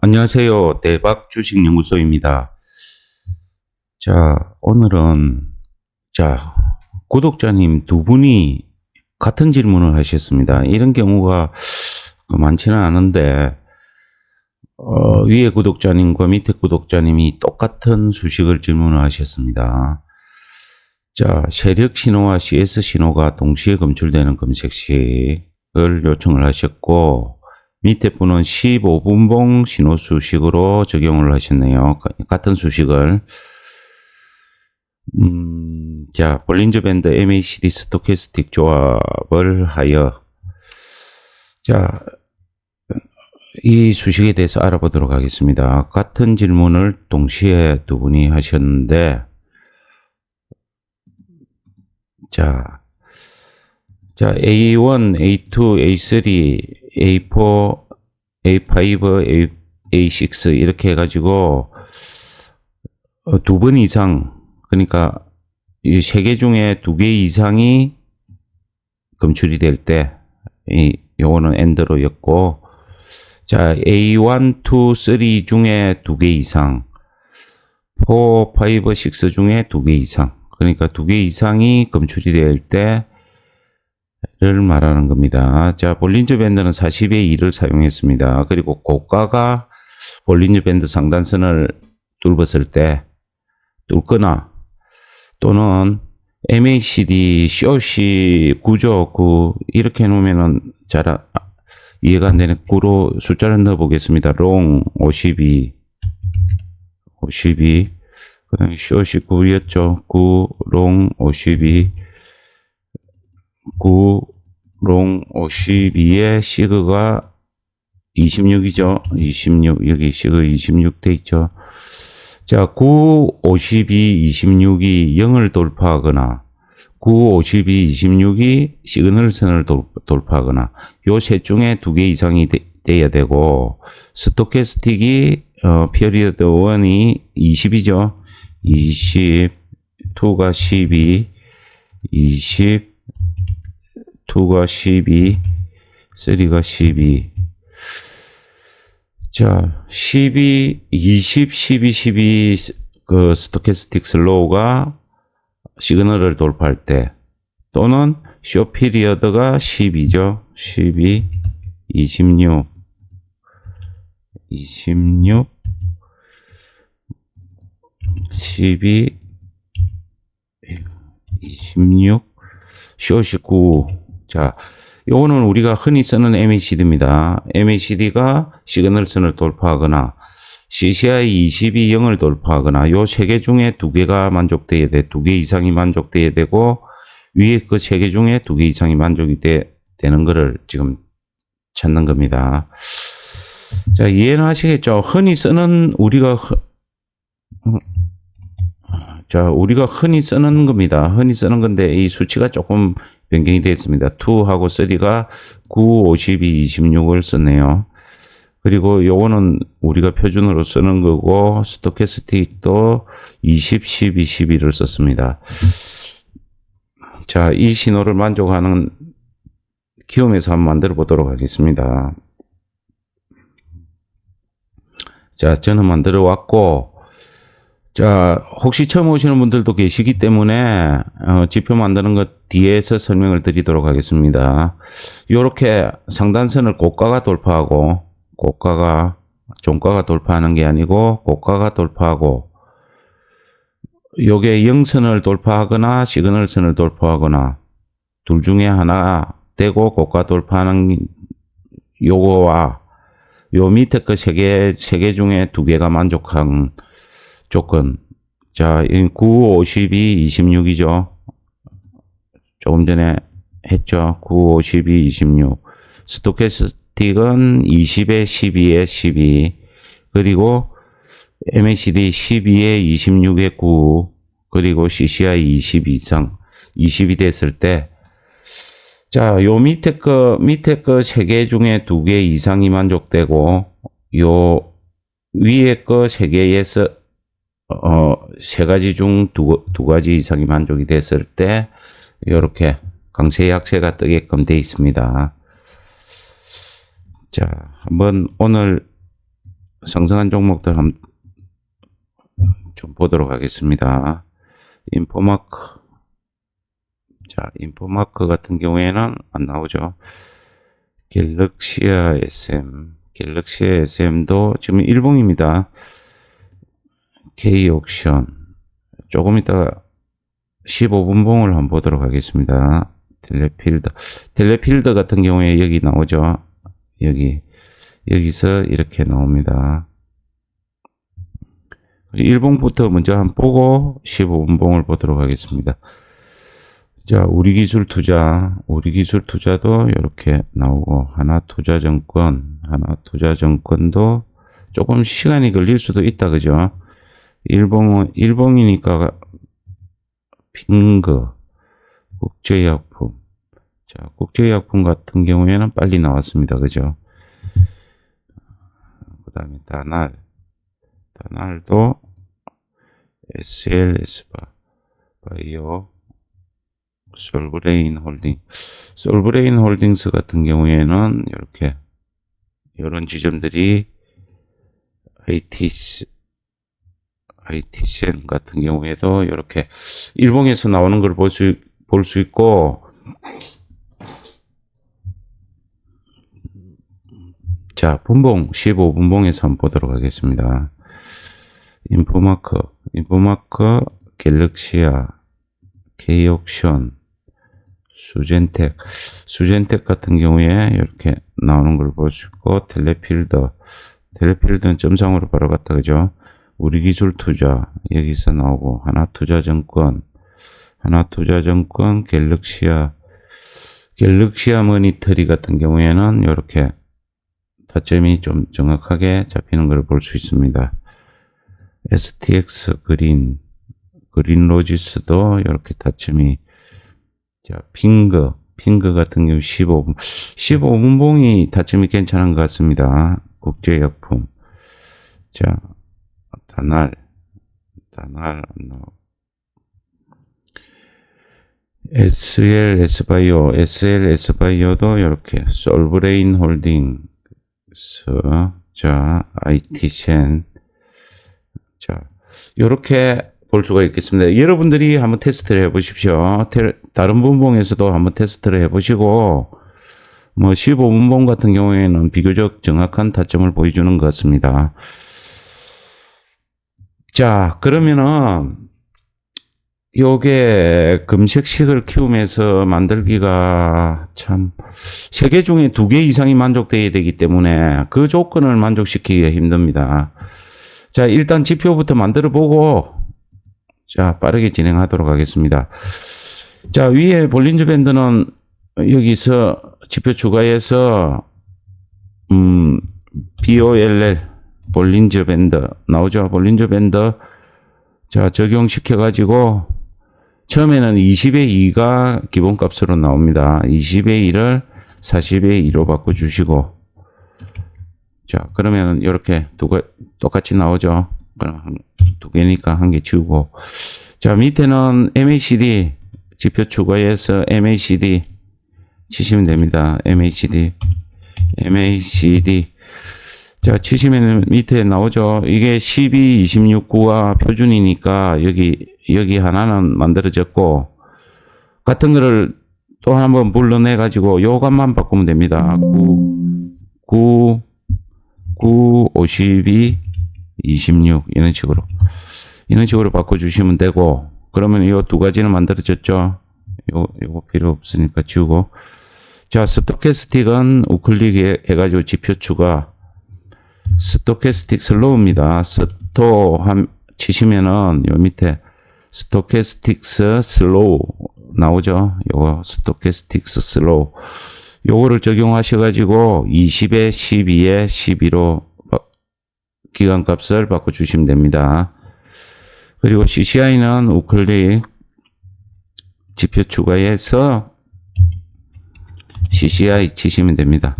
안녕하세요. 대박 주식 연구소입니다. 자, 오늘은, 자, 구독자님 두 분이 같은 질문을 하셨습니다. 이런 경우가 많지는 않은데, 어, 위에 구독자님과 밑에 구독자님이 똑같은 수식을 질문을 하셨습니다. 자, 세력 신호와 CS 신호가 동시에 검출되는 검색식을 요청을 하셨고, 밑에 분은 15분봉 신호 수식으로 적용을 하셨네요. 가- 같은 수식을. 음, 자, 볼린저 밴드 MACD 스토캐스틱 조합을 하여, 자, 이 수식에 대해서 알아보도록 하겠습니다. 같은 질문을 동시에 두 분이 하셨는데, 자, 자, A1, A2, A3, A4, A5, A, A6 이렇게 해가지고 어, 두번 이상 그러니까 이 세 개 중에 두 개 이상이 검출이 될 때 이 요거는 엔드로였고 자 A1, 2, 3 중에 두 개 이상 4, 5, 6 중에 두 개 이상 그러니까 두 개 이상이 검출이 될 때 를 말하는 겁니다. 자, 볼린저 밴드는 40의 2를 사용했습니다. 그리고 고가가 볼린저 밴드 상단선을 뚫었을 때 뚫거나 또는 MACD, COC 구조 그 이렇게 해놓으면은 잘 아- 이해가 안 되는 구로 숫자를 넣어 보겠습니다. 롱 52, 52, 그 다음에 COC 9였죠. 9, 롱 52, 9, 롱 52에 시그가 26이죠. 26, 여기 시그 26 돼 있죠. 자, 9, 52, 26이 0을 돌파하거나, 9, 52, 26이 시그널선을 돌, 돌파하거나, 요 셋 중에 두 개 이상이 돼, 돼야 되고, 스토캐스틱이, 어, 피어리어드 1이 20이죠. 20, 2가 12, 20, 2가 12, 3가 12. 자, 12, 20, 12, 12, 그 스토캐스틱 슬로우가 시그널을 돌파할 때, 또는 쇼 피리어드가 12죠. 12, 26, 26, 12, 26, 쇼 19. 자, 요거는 우리가 흔히 쓰는 MACD입니다. MACD가 시그널선을 돌파하거나 CCI 22 0을 돌파하거나 요 세 개 중에 두 개가 만족돼야 돼. 두 개 이상이 만족돼야 되고 위에 그 세 개 중에 두 개 이상이 만족이 돼, 되는 거를 지금 찾는 겁니다. 자, 이해는 하시겠죠? 흔히 쓰는 우리가 흔- 음, 자, 우리가 흔히 쓰는 겁니다. 흔히 쓰는 건데 이 수치가 조금 변경이 되어 있습니다. 2하고 3가 9, 52, 26을 썼네요. 그리고 요거는 우리가 표준으로 쓰는 거고 스토캐스틱도 20, 12, 12를 썼습니다. 자, 이 신호를 만족하는 키움에서 한번 만들어 보도록 하겠습니다. 자, 저는 만들어 왔고 자, 혹시 처음 오시는 분들도 계시기 때문에 어, 지표 만드는 것 뒤에서 설명을 드리도록 하겠습니다. 이렇게 상단선을 고가가 돌파하고 고가가 종가가 돌파하는 게 아니고 고가가 돌파하고 요게 영선을 돌파하거나 시그널선을 돌파하거나 둘 중에 하나 되고 고가 돌파하는 요거와 요 밑에 그 세 개, 세 개 중에 두 개가 만족한 조건. 자, 9, 52, 26이죠. 조금 전에 했죠. 9, 52, 26. 스토캐스틱은 20에 12에 12. 그리고 MACD 12에 26에 9. 그리고 CCI 20 이상. 20이 됐을 때. 자, 요 밑에 거, 밑에 거 세 개 중에 두 개 이상이 만족되고, 요 위에 거 세 개에서 어, 세 가지 중두 두 가지 이상이 만족이 됐을 때 이렇게 강세 약세가 뜨게끔 되어 있습니다. 자, 한번 오늘 상승한 종목들 한번 좀 보도록 하겠습니다. 인포마크. 자, 인포마크 같은 경우에는 안 나오죠. 갤럭시아 SM. 갤럭시아 SM도 지금 일봉입니다. K옥션. 조금 이따 15분 봉을 한번 보도록 하겠습니다. 텔레필드. 텔레필드 같은 경우에 여기 나오죠. 여기. 여기서 이렇게 나옵니다. 일봉부터 먼저 한번 보고 15분 봉을 보도록 하겠습니다. 자, 우리 기술 투자, 우리 기술 투자도 이렇게 나오고, 하나 투자증권, 하나 투자증권도 조금 시간이 걸릴 수도 있다, 그죠? 일봉은, 일봉이니까, 핑거, 국제약품. 자, 국제약품 같은 경우에는 빨리 나왔습니다, 그죠? 그 다음에 다날, 다날도 SLS바, 바이오, 솔브레인 홀딩. 솔브레인 홀딩스 같은 경우에는 이렇게 이런 지점들이 IT ITCN 같은 경우에도 이렇게 일봉에서 나오는 걸 볼 수 볼 수 있고 자 분봉 15분봉에서 한번 보도록 하겠습니다. 인포마크 인포마크 갤럭시아 K옥션 수젠텍. 수젠텍 같은 경우에 이렇게 나오는 걸 볼 수 있고 텔레필더. 텔레필드는 점상으로 바로 갔다 그죠 우리 기술 투자 여기서 나오고 하나투자증권 하나투자증권 갤럭시아 갤럭시아 머니터리 같은 경우에는 이렇게 타점이 좀 정확하게 잡히는 걸 볼 수 있습니다. STX 그린 그린 로지스도 이렇게 타점이 자, 핑거, 핑거 같은 경우 15분, 15분봉이 타점이 괜찮은 것 같습니다. 국제약품. 자, 다날, 안 나오- SL S바이오, SL S바이오도 이렇게 솔브레인 홀딩스, 자, IT젠, 자, 이렇게 볼 수가 있겠습니다. 여러분들이 한번 테스트를 해보십시오. 테- 다른 분봉에서도 한번 테스트를 해보시고, 뭐 15분봉 같은 경우에는 비교적 정확한 타점을 보여주는 것 같습니다. 자, 그러면은 요게 금색식을 키우면서 만들기가 참 세 개 중에 두 개 이상이 만족돼야 되기 때문에 그 조건을 만족시키기가 힘듭니다. 자, 일단 지표부터 만들어 보고 자, 빠르게 진행하도록 하겠습니다. 자, 위에 볼린저 밴드는 여기서 지표 추가해서 음, BOLL 볼린저 밴드 나오죠? 볼린저 밴드 자, 적용시켜 가지고 처음에는 20의 2가 기본값으로 나옵니다. 20의 1을 40의 2로 바꿔 주시고 자, 그러면 이렇게 두개 똑같이 나오죠. 그럼 한- 두 개니까 한 개 지우고. 자, 밑에는 MACD 지표 추가해서 MACD 치시면 됩니다. MACD. MACD. 자, 치시면 밑에 나오죠. 이게 12, 26, 9가 표준이니까 여기, 여기 하나는 만들어졌고, 같은 거를 또 한번 불러내 가지고 요것만 바꾸면 됩니다. 9, 9, 9, 52, 26 이런 식으로 이런 식으로 바꿔 주시면 되고 그러면 이 두 가지는 만들어졌죠. 요 요거 필요 없으니까 지우고 자 스토캐스틱은 우클릭 해, 해가지고 지표 추가 스토캐스틱 슬로우입니다. 스토 한 치시면은 요 밑에 스토캐스틱스 슬로우 나오죠. 요거 스토캐스틱스 슬로우 요거를 적용하셔 가지고 20에 12에 12로 기간 값을 바꿔 주시면 됩니다. 그리고 CCI는 우클릭 지표 추가해서 CCI 치시면 됩니다.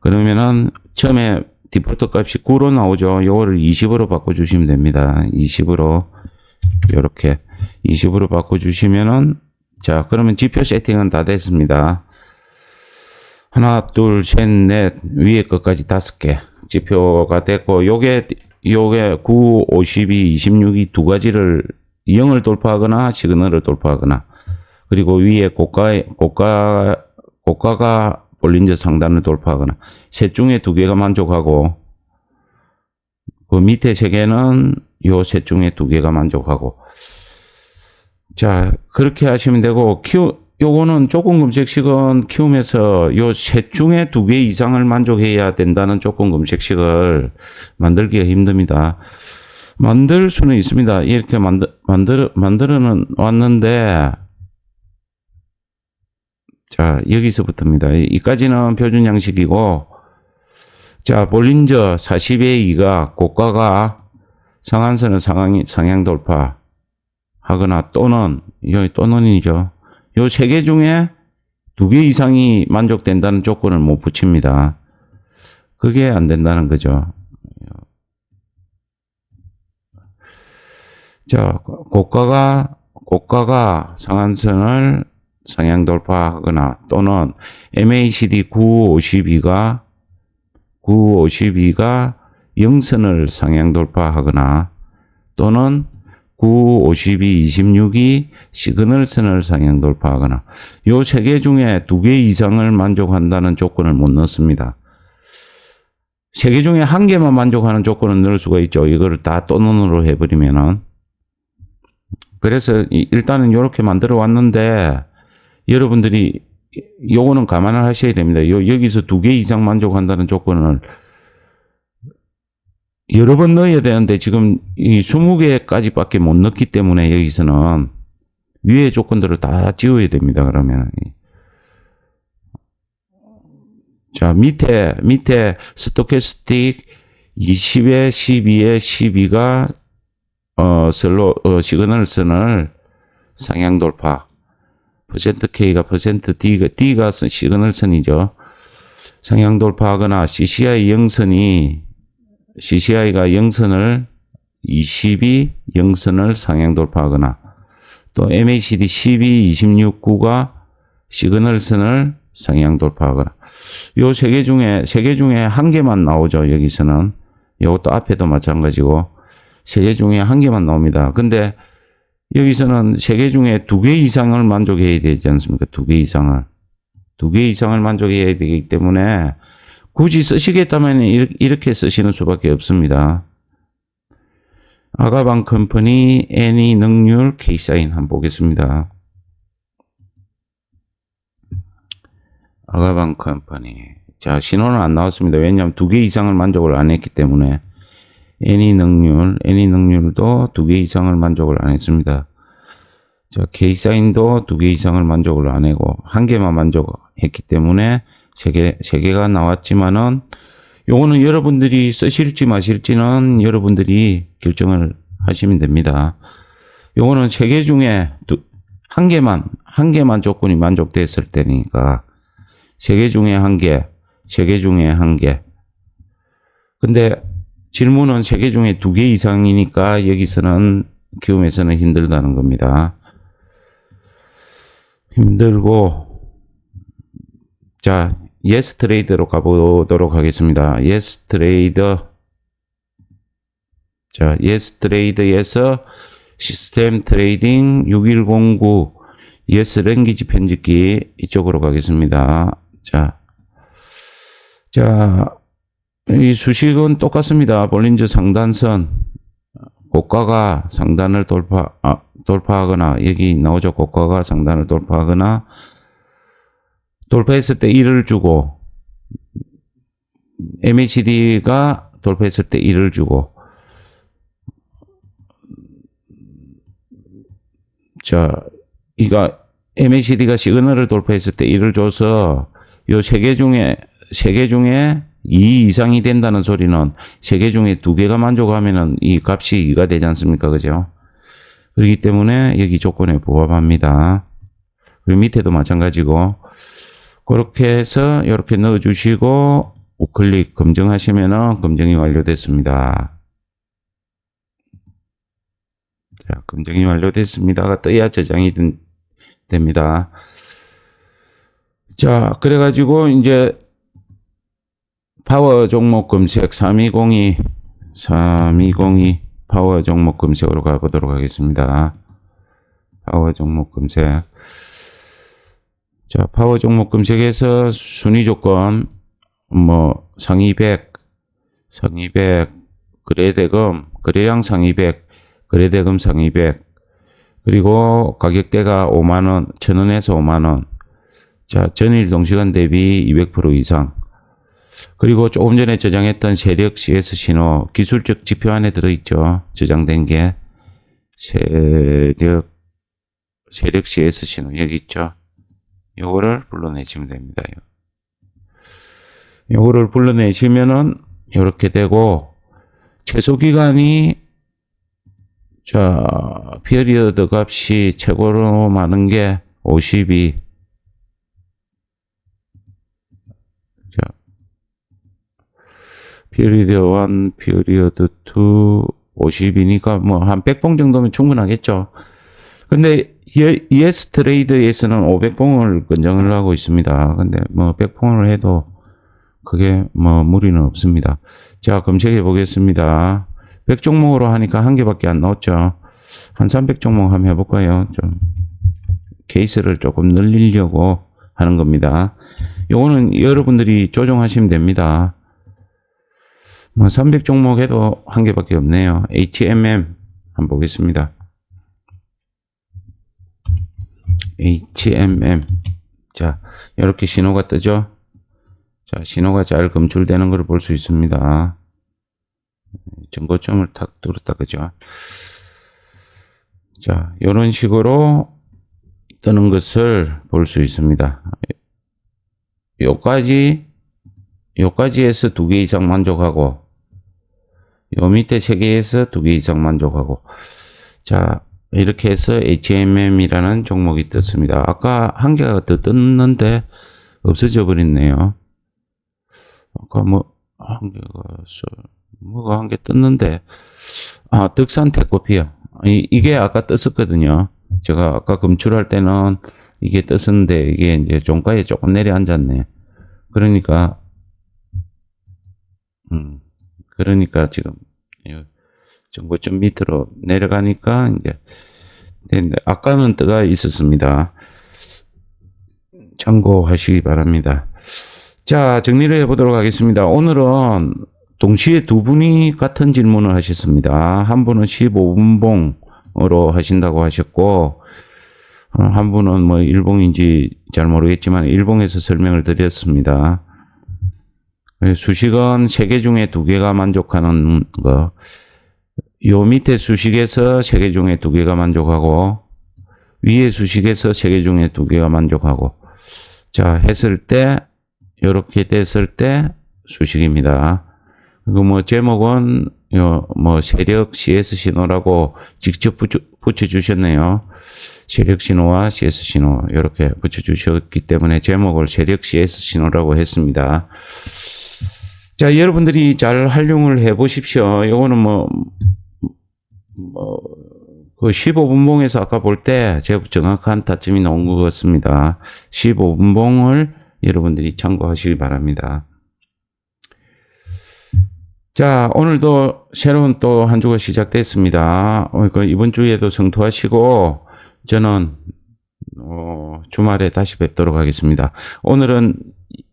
그러면은 처음에 디폴트 값이 9로 나오죠. 요거를 20으로 바꿔주시면 됩니다. 20으로 이렇게 20으로 바꿔주시면은 자, 그러면 지표 세팅은 다 됐습니다. 하나, 둘, 셋, 넷, 위에 것까지 다섯 개 지표가 됐고, 요게, 요게 9, 52, 26이 두 가지를 0을 돌파하거나 시그널을 돌파하거나, 그리고 위에 고가, 고가, 고가가 볼린저 상단을 돌파하거나, 셋 중에 두 개가 만족하고, 그 밑에 세 개는 요 셋 중에 두 개가 만족하고, 자, 그렇게 하시면 되고, 키우, 요거는 조건 검색식은 키움에서 요 셋 중에 두 개 이상을 만족해야 된다는 조건 검색식을 만들기가 힘듭니다. 만들 수는 있습니다. 이렇게 만들, 만들, 만들어는 왔는데, 자, 여기서부터입니다. 이- 이까지는 표준 양식이고, 자, 볼린저 40의 2가 고가가 상한선을 상향, 상향 돌파 하거나 또는, 여기 또는이죠. 요 세 개 중에 두 개 이상이 만족된다는 조건을 못 붙입니다. 그게 안 된다는 거죠. 자, 고가가, 고가가 상한선을 상향 돌파하거나 또는 MACD 952가 952가 영선을 상향 돌파하거나 또는 9, 52, 26이 시그널선을 상향 돌파하거나 요 세 개 중에 두 개 이상을 만족한다는 조건을 못 넣습니다. 세 개 중에 한 개만 만족하는 조건은 넣을 수가 있죠. 이거를 다 또는으로 해버리면은 그래서 이- 일단은 이렇게 만들어 왔는데 여러분들이 요거는 감안을 하셔야 됩니다. 요, 여기서 두 개 이상 만족한다는 조건을 여러 번 넣어야 되는데 지금 이 20개까지밖에 못 넣기 때문에 여기서는 위의 조건들을 다 지워야 됩니다. 그러면 자 밑에 밑에 스토캐스틱 20에 12에 12가 어 슬로 어, 시그널 선을 상향 돌파 퍼센트 K가 퍼센트 D가 D가 선- 시그널 선이죠. 상향 돌파하거나 CCI 영선이 CCI가 영선을 20이 영선을 상향 돌파하거나 또 MACD 12, 26, 9가 시그널선을 상향 돌파하거나 요 세 개 중에 세 개 중에 한 개만 나오죠 여기서는. 이것도 앞에도 마찬가지고. 세 개 중에 한 개만 나옵니다. 근데 여기서는 세 개 중에 두 개 이상을 만족해야 되지 않습니까 두 개 이상을 두 개 이상을 만족해야 되기 때문에 굳이 쓰시겠다면 이렇- 이렇게 쓰시는 수밖에 없습니다. 아가방 컴퍼니 애니 능률 K사인 한번 보겠습니다. 아가방 컴퍼니. 자, 신호는 안 나왔습니다. 왜냐하면 두 개 이상을 만족을 안 했기 때문에 애니 능률, 애니 능률도 두 개 이상을 만족을 안 했습니다. 자, K사인도 두 개 이상을 만족을 안 하고 한 개만 만족했기 때문에 세 개, 세 개가 나왔지만은 요거는 여러분들이 쓰실지 마실지는 여러분들이 결정을 하시면 됩니다. 요거는 세 개 중에 두, 한 개만, 한 개만 조건이 만족됐을 때니까 세 개 중에 한 개, 세 개 중에 한 개. 근데 질문은 세 개 중에 두 개 이상이니까 여기서는 키움에서는 힘들다는 겁니다. 힘들고 자 예스 트레이드로 가보도록 하겠습니다. 예스 트레이드 자 예스 트레이드에서 시스템 트레이딩 6109 예스 랭귀지 편집기 이쪽으로 가겠습니다. 자, 자, 이 수식은 똑같습니다. 볼린저 상단선 고가가 상단을 돌파, 아, 돌파하거나, 여기 나오죠. 고가가 상단을 돌파하거나, 돌파했을 때 1을 주고, MACD가 돌파했을 때 1을 주고, 자, 이가 MACD가 시그널을 돌파했을 때 1을 줘서, 요 세 개 중에, 세 개 중에 2 이상이 된다는 소리는 세 개 중에 두 개가 만족하면은 이 값이 2가 되지 않습니까? 그죠? 그렇기 때문에 여기 조건에 부합합니다. 그리고 밑에도 마찬가지고, 그렇게 해서 이렇게 넣어 주시고, 우클릭 검증하시면은 검증이 완료됐습니다. 자, 검증이 완료됐습니다가 떠야 저장이 된, 됩니다. 자, 그래가지고 이제 파워 종목 검색 3202, 3202 파워 종목 검색으로 가보도록 하겠습니다. 파워 종목 검색. 자, 파워 종목 검색에서 순위 조건, 뭐, 상위 100, 상위 100, 거래대금, 거래량 상위 100, 거래대금 상위 100, 그리고 가격대가 5만원, 1000원에서 5만원. 자, 전일 동시간 대비 200% 이상. 그리고 조금 전에 저장했던 세력 CS 신호, 기술적 지표 안에 들어있죠. 저장된 게. 세력, 세력 CS 신호, 여기 있죠. 요거를 불러내시면 됩니다. 요거를 불러내시면은, 이렇게 되고, 최소 기간이 자, 피어리어드 값이 최고로 많은 게 52. 피어리어드 1, 피어리어드 2, 50이니까 뭐 한 100봉 정도면 충분하겠죠. 근데 ES 트레이드에서는 500봉을 권장을 하고 있습니다. 근데 뭐 100봉을 해도 그게 뭐 무리는 없습니다. 자, 검색해 보겠습니다. 100종목으로 하니까 한 개밖에 안 나왔죠. 한 300종목 한번 해볼까요? 좀 케이스를 조금 늘리려고 하는 겁니다. 요거는 여러분들이 조정하시면 됩니다. 뭐 300 종목 해도 한 개밖에 없네요. HMM 한번 보겠습니다. HMM 자 이렇게 신호가 뜨죠. 자 신호가 잘 검출되는 걸 볼 수 있습니다. 정거점을 탁 뚫었다 그죠 자 이런 식으로 뜨는 것을 볼 수 있습니다 요까지 요까지에서 두 개 이상 만족하고 요 밑에 세 개에서 두개 이상 만족하고. 자 이렇게 해서 HMM이라는 종목이 떴습니다. 아까 한 개가 더 떴는데 없어져 버렸네요. 아까 뭐 한 개가 뭐가 한 개 떴는데. 아 득산 태코피어 이, 이게 아까 떴었거든요. 제가 아까 검출할 때는 이게 떴었는데 이게 이제 종가에 조금 내려앉았네. 그러니까 음 그러니까 지금 정보점 밑으로 내려가니까 이제 됐는데 아까는 뜨가 있었습니다 참고하시기 바랍니다 자 정리를 해보도록 하겠습니다 오늘은 동시에 두 분이 같은 질문을 하셨습니다. 한 분은 15분봉으로 하신다고 하셨고, 어, 한 분은 뭐 일봉인지 잘 모르겠지만 일봉에서 설명을 드렸습니다. 수식은 세 개 중에 두 개가 만족하는 거. 요 밑에 수식에서 세 개 중에 두 개가 만족하고, 위에 수식에서 세 개 중에 두 개가 만족하고, 자, 했을 때, 요렇게 됐을 때 수식입니다. 그뭐 제목은 뭐 세력 CS 신호라고 직접 붙여, 붙여 주셨네요. 세력 신호와 CS 신호 이렇게 붙여 주셨기 때문에 제목을 세력 CS 신호라고 했습니다. 자 여러분들이 잘 활용을 해 보십시오. 이거는 뭐, 뭐, 그 15분봉에서 아까 볼 때 제가 정확한 타점이 나온 것 같습니다. 15분봉을 여러분들이 참고하시기 바랍니다. 자, 오늘도 새로운 또 한 주가 시작됐습니다. 어, 그 이번 주에도 성투하시고, 저는, 어, 주말에 다시 뵙도록 하겠습니다. 오늘은